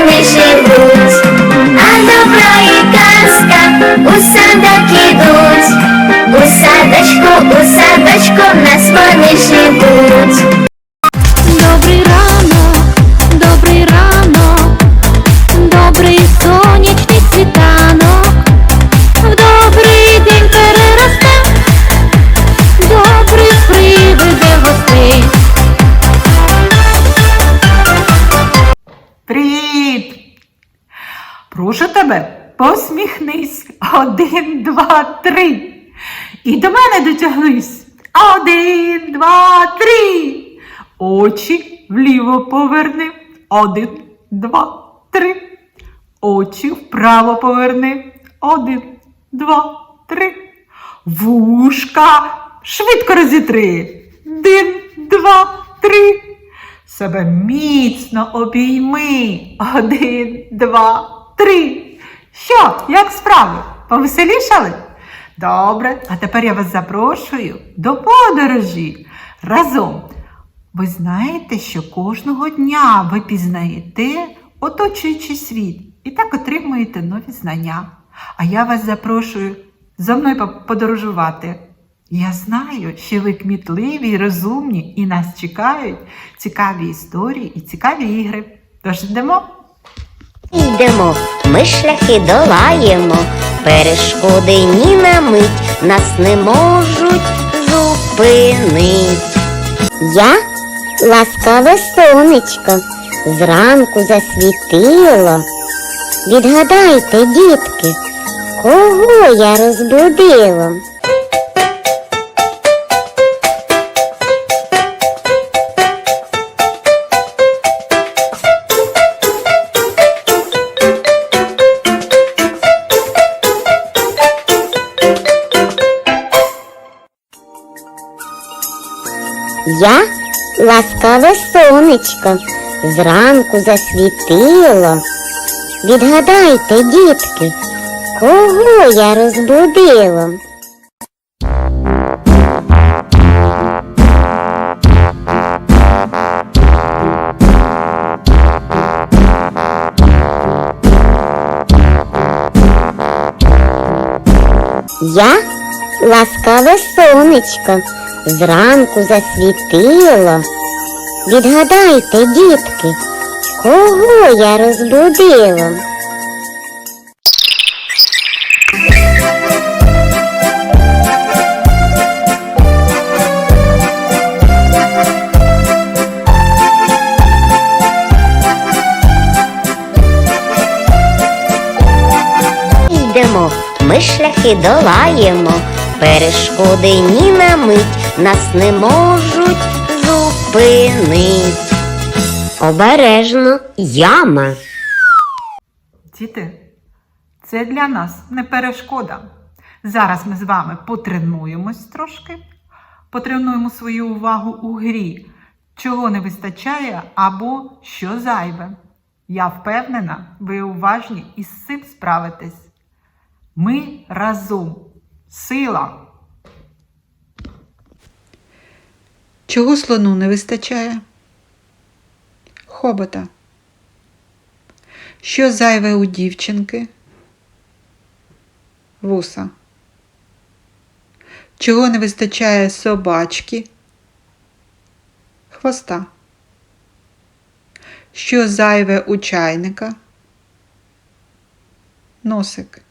вони живуть, а добра і казка у садок ідуть, у садочку, у садочку нас вони живуть. Прошу тебе, посміхнись. Один, два, три. І до мене дотягнись. Один, два, три. Очі вліво поверни. Один, два, три. Очі вправо поверни. Один, два, три. Вушка швидко розітри. Один, два, три. Себе міцно обійми. Один, два, три. Що, як справи? Повеселішали? Добре, а тепер я вас запрошую до подорожі разом. Ви знаєте, що кожного дня ви пізнаєте оточуючий світ і так отримуєте нові знання. А я вас запрошую зо мною подорожувати. Я знаю, що ви кмітливі й розумні, і нас чекають цікаві історії і цікаві ігри. Тож йдемо. Йдемо, ми шляхи долаємо, перешкоди ні на мить нас не можуть зупинить. Я ласкаве сонечко, зранку засвітило. Відгадайте, дітки, кого я розбудила? Я ласкаве сонечко, зранку засвітило. Відгадайте, дітки, кого я розбудила? Я ласкаве сонечко, зранку засвітило. Відгадайте, дітки, кого я розбудила? Йдемо, ми шляхи долаємо, перешкоди ні на мить нас не можуть зупинить. Обережно яма. Діти, це для нас не перешкода. Зараз ми з вами потренуємось трошки, потренуємо свою увагу у грі, чого не вистачає або що зайве. Я впевнена, ви уважні і з цим справитесь. Ми разом. Сила. Чого слону не вистачає? Хобота. Що зайве у дівчинки? Вуса. Чого не вистачає собачки? Хвоста. Що зайве у чайника? Носик.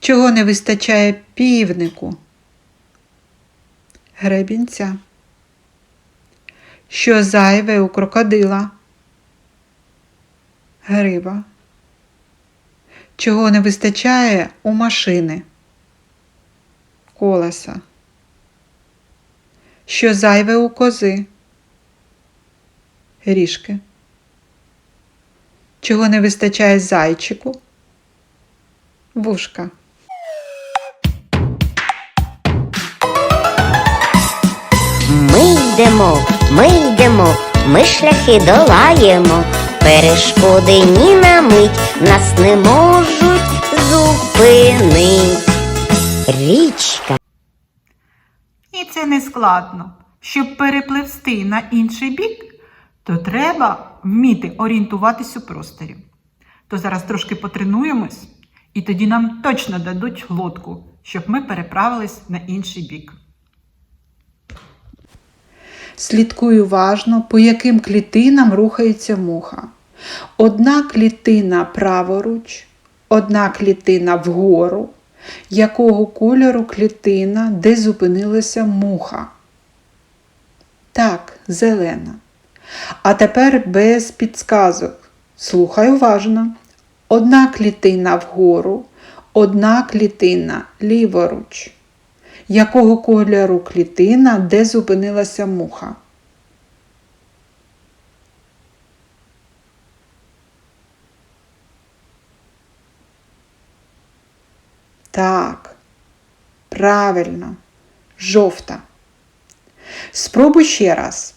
Чого не вистачає півнику? Гребінця. Що зайве у крокодила? Гриба. Чого не вистачає у машини? Колеса. Що зайве у кози? Ріжки. Чого не вистачає зайчику? Вушка. Йдемо, ми йдемо, ми шляхи долаємо, перешкоди ні на мить нас не можуть зупинить. Річка. І це не складно. Щоб перепливсти на інший бік, то треба вміти орієнтуватись у просторі. То зараз трошки потренуємось, і тоді нам точно дадуть лодку, щоб ми переправились на інший бік. Слідкуй уважно, по яким клітинам рухається муха. Одна клітина праворуч, одна клітина вгору. Якого кольору клітина, де зупинилася муха? Так, зелена. А тепер без підсказок. Слухай уважно. Одна клітина вгору, одна клітина ліворуч. Якого кольору клітина, де зупинилася муха? Так, правильно, жовта. Спробуй ще раз.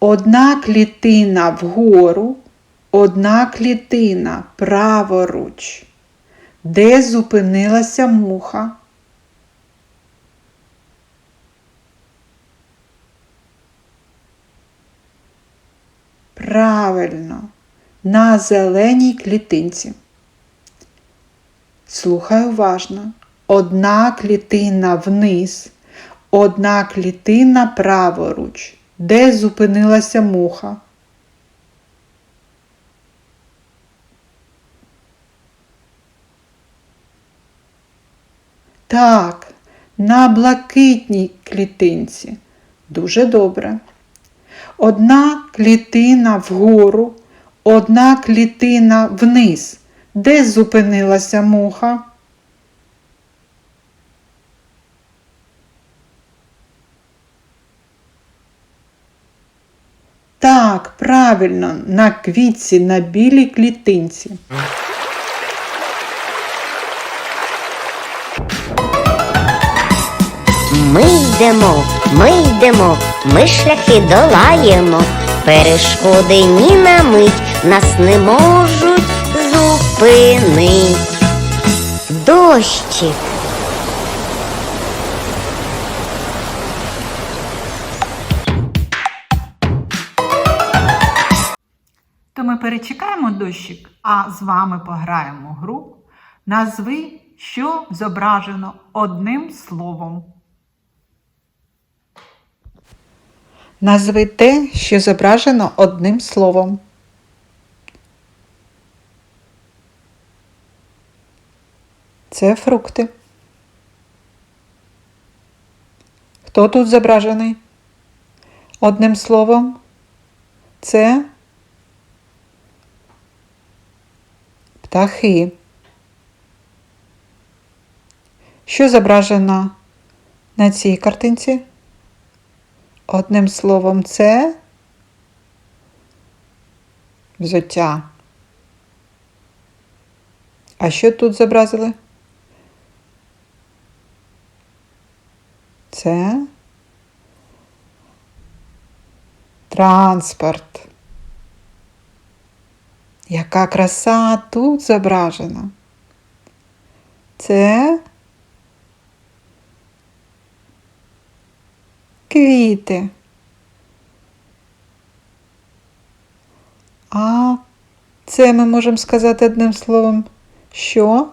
Одна клітина вгору, одна клітина праворуч. Де зупинилася муха? Правильно, на зеленій клітинці. Слухай уважно. Одна клітина вниз, одна клітина праворуч. Де зупинилася муха? Так, на блакитній клітинці. Дуже добре. Одна клітина вгору, одна клітина вниз. Де зупинилася муха? Так, правильно, на квітці, на білій клітинці. Ми йдемо, ми йдемо, ми шляхи долаємо. Перешкоди ні на мить нас не можуть зупинить. Дощик. То ми перечекаємо дощик, а з вами пограємо гру. Назви, що зображено одним словом. Назви те, що зображено одним словом. Це фрукти. Хто тут зображений? Одним словом. Це птахи. Що зображено на цій картинці? Одним словом, це взуття. А що тут зобразили? Це транспорт. Яка краса тут зображена? Це квіти. А це ми можемо сказати одним словом, що?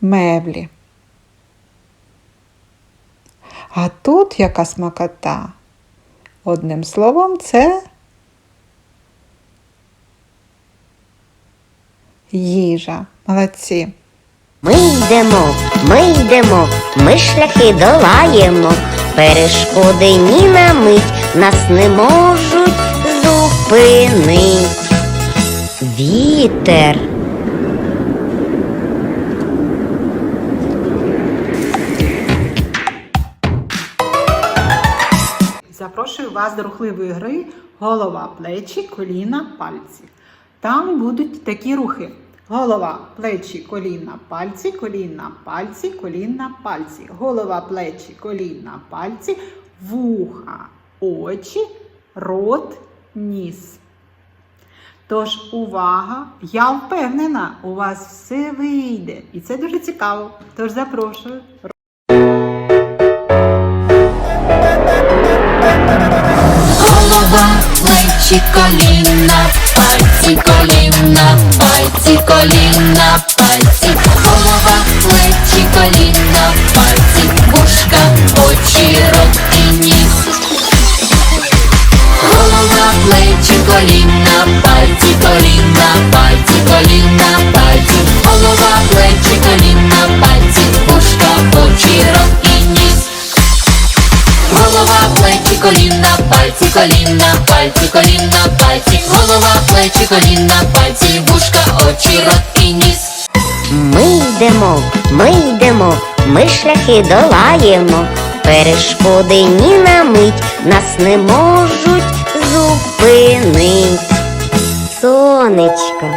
Меблі. А тут яка смакота? Одним словом, це їжа. Молодці. Ми йдемо, ми йдемо, ми шляхи долаємо. Перешкоди ні на мить нас не можуть зупинить. Вітер. Запрошую вас до рухливої гри голова, плечі, коліна, пальці. Там будуть такі рухи. Голова, плечі, коліна, пальці, коліна, пальці, коліна, пальці. Голова, плечі, коліна, пальці, вуха, очі, рот, ніс. Тож, увага! Я впевнена, у вас все вийде. І це дуже цікаво. Тож запрошую. Голова, плечі, коліна, пальці, коліна, пальці, коліна, пальці, голова, плечі, коліна, пальці, вушка, очі, рот і ніс. Голова, плечі, коліна, коліна, пальці, вушка, очі, рот і ніс. Ми йдемо, ми йдемо, ми шляхи долаємо. Перешкоди ні на мить нас не можуть зупинить. Сонечко.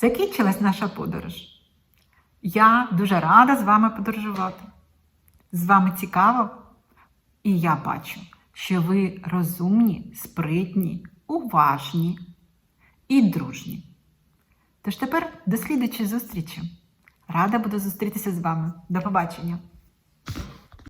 Закінчилась наша подорож. Я дуже рада з вами подорожувати. З вами цікаво. І я бачу, що ви розумні, спритні, уважні і дружні. Тож тепер до слідучої зустрічі. Рада буду зустрітися з вами. До побачення!